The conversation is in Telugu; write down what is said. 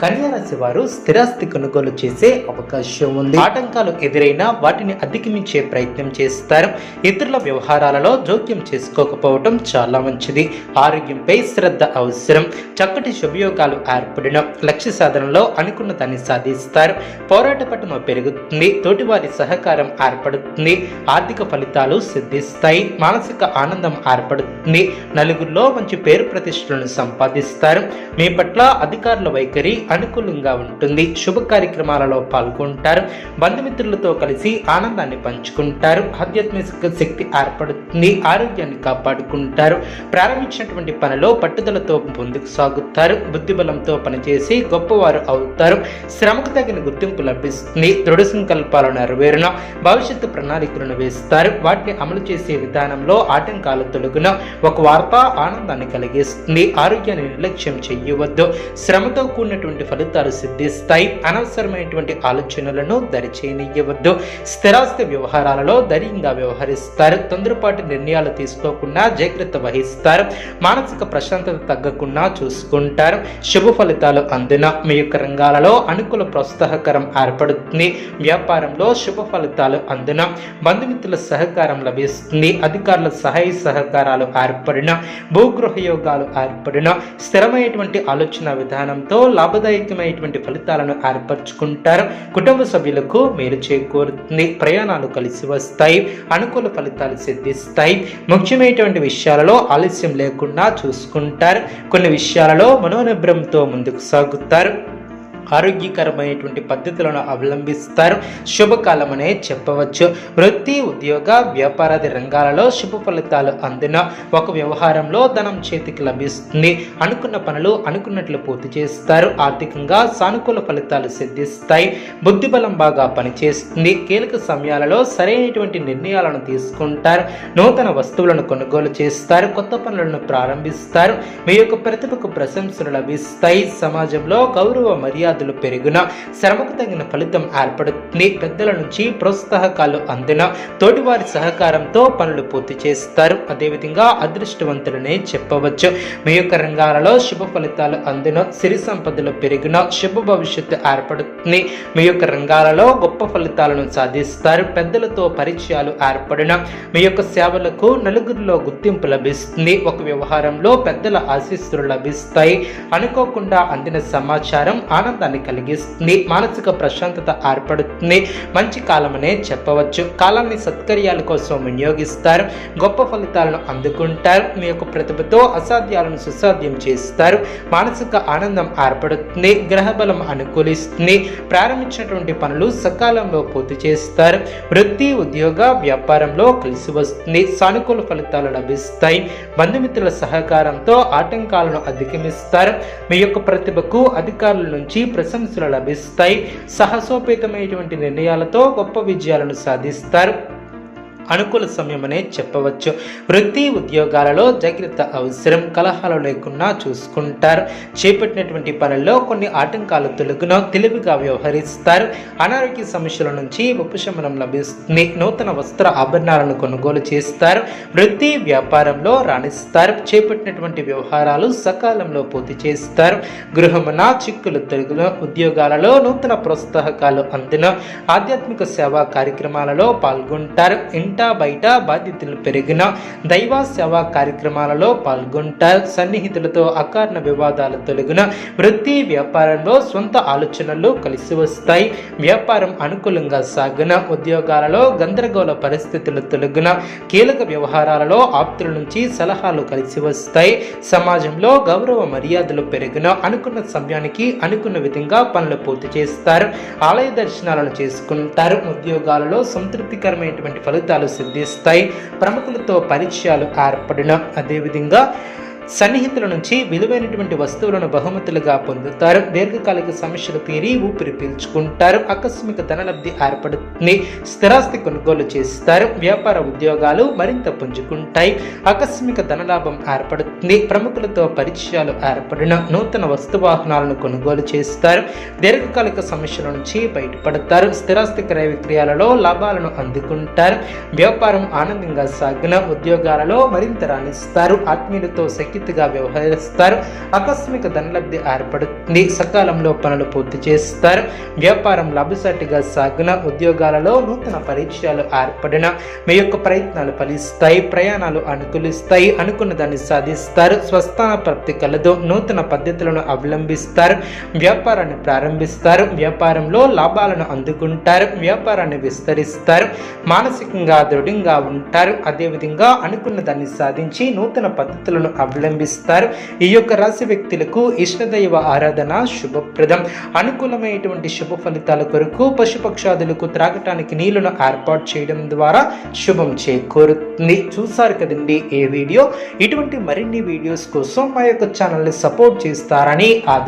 కన్యారాశి వారు స్థిరాస్తి కొనుగోలు చేసే అవకాశం ఉంది. ఆటంకాలు ఎదురైనా వాటిని అధిగమించే ప్రయత్నం చేస్తారు. ఇతరుల వ్యవహారాలలో జోక్యం చేసుకోకపోవటం చాలా మంచిది. ఆరోగ్యంపై శ్రద్ధ అవసరం. చక్కటి శుభయోగాలు ఏర్పడిన లక్ష్య సాధనలో అనుకున్న దాన్ని సాధిస్తారు. పోరాట పట్టుమ పెరుగుతుంది. తోటివారి సహకారం ఏర్పడుతుంది. ఆర్థిక ఫలితాలు సిద్ధిస్తాయి. మానసిక ఆనందం ఏర్పడుతుంది. నలుగురిలో మంచి పేరు ప్రతిష్టలను సంపాదిస్తారు. మీ పట్ల అధికారుల వైఖరి అనుకూలంగా ఉంటుంది. శుభ కార్యక్రమాలలో పాల్గొంటారు. బంధుమిత్రులతో కలిసి ఆనందాన్ని పంచుకుంటారు. ఆధ్యాత్మిక శక్తి ఏర్పడుతుంది. ఆరోగ్యాన్ని కాపాడుకుంటారు. ప్రారంభించినటువంటి పనిలో పట్టుదలతో ముందుకు సాగుతారు. బుద్ధిబలంతో పనిచేసి గొప్పవారు అవుతారు. శ్రమకు తగిన గుర్తింపు లభిస్తుంది. దృఢ సంకల్పాలు నెరవేరున భవిష్యత్తు ప్రణాళికలను వేస్తారు. వాటిని అమలు చేసే విధానంలో ఆటంకాలు తొలగున ఒక వార్త ఆనందాన్ని కలిగిస్తుంది. ఆరోగ్యాన్ని నిర్లక్ష్యం చేయవద్దు. శ్రమతో కూడినటువంటి ఫలితాలు సిద్ధిస్తాయి. అనవసరమైనటువంటి ఆలోచనలను దరిచేయనివ్వద్దు స్థిరాస్తి వ్యవహారాలలో ధైర్యంగా వ్యవహరిస్తారు. తొందరపాటు నిర్ణయాలు తీసుకోకుండా జాగ్రత్త వహిస్తారు. మానసిక ప్రశాంతత తగ్గకుండా చూసుకుంటారు. శుభ ఫలితాలు అందున మీ యొక్క రంగాలలో అనుకూల ప్రోత్సాహకరం ఏర్పడుతుంది. వ్యాపారంలో శుభ ఫలితాలు అందున బంధుమిత్రుల సహకారం లభిస్తుంది. అధికారుల సహాయ సహకారాలు ఏర్పడిన భూగృహ యోగాలు ఏర్పడిన స్థిరమైనటువంటి ఆలోచన విధానంతో లాభదాయకమైనటువంటి ఫలితాలను ఏర్పరచుకుంటారు. కుటుంబ సభ్యులకు మేలు చేకూరుతుంది. ప్రయాణాలు కలిసి వస్తాయి. అనుకూల ఫలితాలు సిద్ధిస్తాయి. ముఖ్యమైనటువంటి విషయాలలో ఆలస్యం లేకుండా చూసుకుంటారు. కొన్ని విషయాలలో మనోనిబ్రంతో ముందుకు సాగుతారు. ఆరోగ్యకరమైనటువంటి పద్ధతులను అవలంబిస్తారు. శుభకాలమనే చెప్పవచ్చు. వృత్తి ఉద్యోగ వ్యాపారాది రంగాలలో శుభ ఫలితాలు అందున ఒక వ్యవహారంలో ధనం చేతికి లభిస్తుంది. అనుకున్న పనులు అనుకున్నట్లు పూర్తి చేస్తారు. ఆర్థికంగా సానుకూల ఫలితాలు సిద్ధిస్తాయి. బుద్ధిబలం బాగా పనిచేస్తుంది. కీలక సమయాలలో సరైనటువంటి నిర్ణయాలను తీసుకుంటారు. నూతన వస్తువులను కొనుగోలు చేస్తారు. కొత్త పనులను ప్రారంభిస్తారు. మీ యొక్క ప్రతిభకు ప్రశంసలు లభిస్తాయి. సమాజంలో గౌరవ మర్యాద మర్యాదలు పెరుగున శ్రమకు తగిన ఫలితం ఏర్పడుతుంది. పెద్దల నుంచి ప్రోత్సాహకాలు అందిన తోటివారి సహకారంతో పనులు పూర్తి చేస్తారు. అదేవిధంగా అదృష్టవంతులనే చెప్పవచ్చు. మీ యొక్క రంగాలలో శుభ ఫలితాలు అందిన సిరి సంపదలు పెరిగిన శుభ భవిష్యత్తు ఏర్పడుతుంది. మీ యొక్క రంగాలలో గొప్ప ఫలితాలను సాధిస్తారు. పెద్దలతో పరిచయాలు ఏర్పడిన మీ యొక్క సేవలకు నలుగురిలో గుర్తింపు లభిస్తుంది. ఒక వ్యవహారంలో పెద్దల ఆశీస్సులు లభిస్తాయి. అనుకోకుండా అందిన సమాచారం ఆనందాన్ని కలిగిస్తుంది మానసిక ప్రశాంతత ఏర్పడుతుంది. మంచి కాలమనే చెప్పవచ్చు. కాలాన్ని సత్కర్యాల కోసం వినియోగిస్తారు. గొప్ప ఫలితాలను అందుకుంటారు. మీ యొక్క ప్రతిభతో అసాధ్యాలను సుసాధ్యం చేస్తారు. మానసిక ఆనందం ఏర్పడుతుంది. గ్రహబలం అనుకూలిస్తుంది. ప్రారంభించినటువంటి పనులు సకాలంలో పూర్తి చేస్తారు. వృత్తి ఉద్యోగ వ్యాపారంలో కలిసి వస్తుంది. సానుకూల ఫలితాలు లభిస్తాయి. బంధుమిత్రుల సహకారంతో ఆటంకాలను అధిగమిస్తారు. మీ యొక్క ప్రతిభకు అధికారుల నుంచి ప్రశంసలు లభిస్తాయి. సాహసోపేతమైనటువంటి నిర్ణయాలతో గొప్ప విజయాలను సాధిస్తారు. అనుకూల సమయమనే చెప్పవచ్చు. వృత్తి ఉద్యోగాలలో జాగ్రత్త అవసరం. కలహాలు లేకుండా చూసుకుంటారు. చేపట్టినటువంటి పనుల్లో కొన్ని ఆటంకాలు తొలగున తెలివిగా వ్యవహరిస్తారు. అనారోగ్య సమస్యల నుంచి ఉపశమనం లభిస్తుంది. నూతన వస్త్ర ఆభరణాలను కొనుగోలు చేస్తారు. వృత్తి వ్యాపారంలో రాణిస్తారు. చేపట్టినటువంటి వ్యవహారాలు సకాలంలో పూర్తి చేస్తారు. గృహమున చిక్కులు తొలగిన ఉద్యోగాలలో నూతన ప్రోత్సాహకాలు అందిన ఆధ్యాత్మిక సేవా కార్యక్రమాలలో పాల్గొంటారు. ఇంటా బయట బాధ్యతలు పెరిగిన దైవ సేవా కార్యక్రమాలలో పాల్గొంటారు సన్నిహితులతో అకారణ వివాదాలు తొలగిన వృత్తి వ్యాపారంలో సొంత ఆలోచనలు కలిసి వస్తాయి. వ్యాపారం అనుకూలంగా సాగిన ఉద్యోగాలలో గందరగోళ పరిస్థితులు తొలగిన కీలక వ్యవహారాలలో ఆప్తుల నుంచి సలహాలు కలిసి వస్తాయి. సమాజంలో గౌరవ మర్యాదలు పెరిగిన అనుకున్న సమయానికి అనుకున్న విధంగా పనులు పూర్తి చేస్తారు. ఆలయ దర్శనాలను చేసుకుంటారు. ఉద్యోగాలలో సంతృప్తికరమైనటువంటి ఫలితాలు సిద్ధిస్తాయి. ప్రముఖులతో పరిచయాలు ఏర్పడిన అదేవిధంగా సన్నిహితుల నుంచి విలువైనటువంటి వస్తువులను బహుమతులుగా పొందుతారు. దీర్ఘకాలిక సమస్యలు తీరి ఊపిరి పీల్చుకుంటారు. ఆకస్మిక ధనలబ్ధి ఏర్పడుతుంది. స్థిరాస్తి కొనుగోలు చేస్తారు. వ్యాపార ఉద్యోగాలు మరింత పుంజుకుంటాయి. ఆకస్మిక ధనలాభం ఏర్పడుతుంది. ప్రముఖులతో పరిచయాలు ఏర్పడిన నూతన వస్తు వాహనాలను కొనుగోలు చేస్తారు. దీర్ఘకాలిక సమస్యల నుంచి బయటపడతారు. స్థిరాస్తి క్రయ విక్రయాలలో లాభాలను అందుకుంటారు. వ్యాపారం ఆనందంగా సాగిన ఉద్యోగాలలో మరింత రాణిస్తారు. ఆత్మీయులతో శక్తి సఖ్యతగా వ్యవహరిస్తారు. ఆకస్మిక ధనలబ్ధి ఏర్పడుతుంది. సకాలంలో పనులు పూర్తి చేస్తారు. వ్యాపారం లాభసాటిగా సాగిన ఉద్యోగాలలో నూతన పరిచయాలు ఏర్పడిన మీ యొక్క ప్రయత్నాలు ఫలిస్తాయి. ప్రయాణాలు అనుకూలిస్తాయి. అనుకున్న దాన్ని సాధిస్తారు. స్వస్థాన ప్రాప్తి కలదు. నూతన పద్ధతులను అవలంబిస్తారు. వ్యాపారాన్ని ప్రారంభిస్తారు. వ్యాపారంలో లాభాలను అందుకుంటారు. వ్యాపారాన్ని విస్తరిస్తారు. మానసికంగా దృఢంగా ఉంటారు. అదేవిధంగా అనుకున్న దాన్ని సాధించి నూతన పద్ధతులను అవలంబిస్తారు. ఈ యొక్క రాశి వ్యక్తులకు ఇష్టదైవ ఆరాధన శుభప్రదం. అనుకూలమైనటువంటి శుభ ఫలితాల కొరకు పశుపక్షాదులకు త్రాగటానికి నీళ్ళను ఏర్పాటు చేయడం ద్వారా శుభం చేకూరుతుంది. చూసారు కదండి ఏ వీడియో? ఇటువంటి మరిన్ని వీడియోస్ కోసం మా యొక్క ఛానల్ని సపోర్ట్ చేస్తారని ఆదరి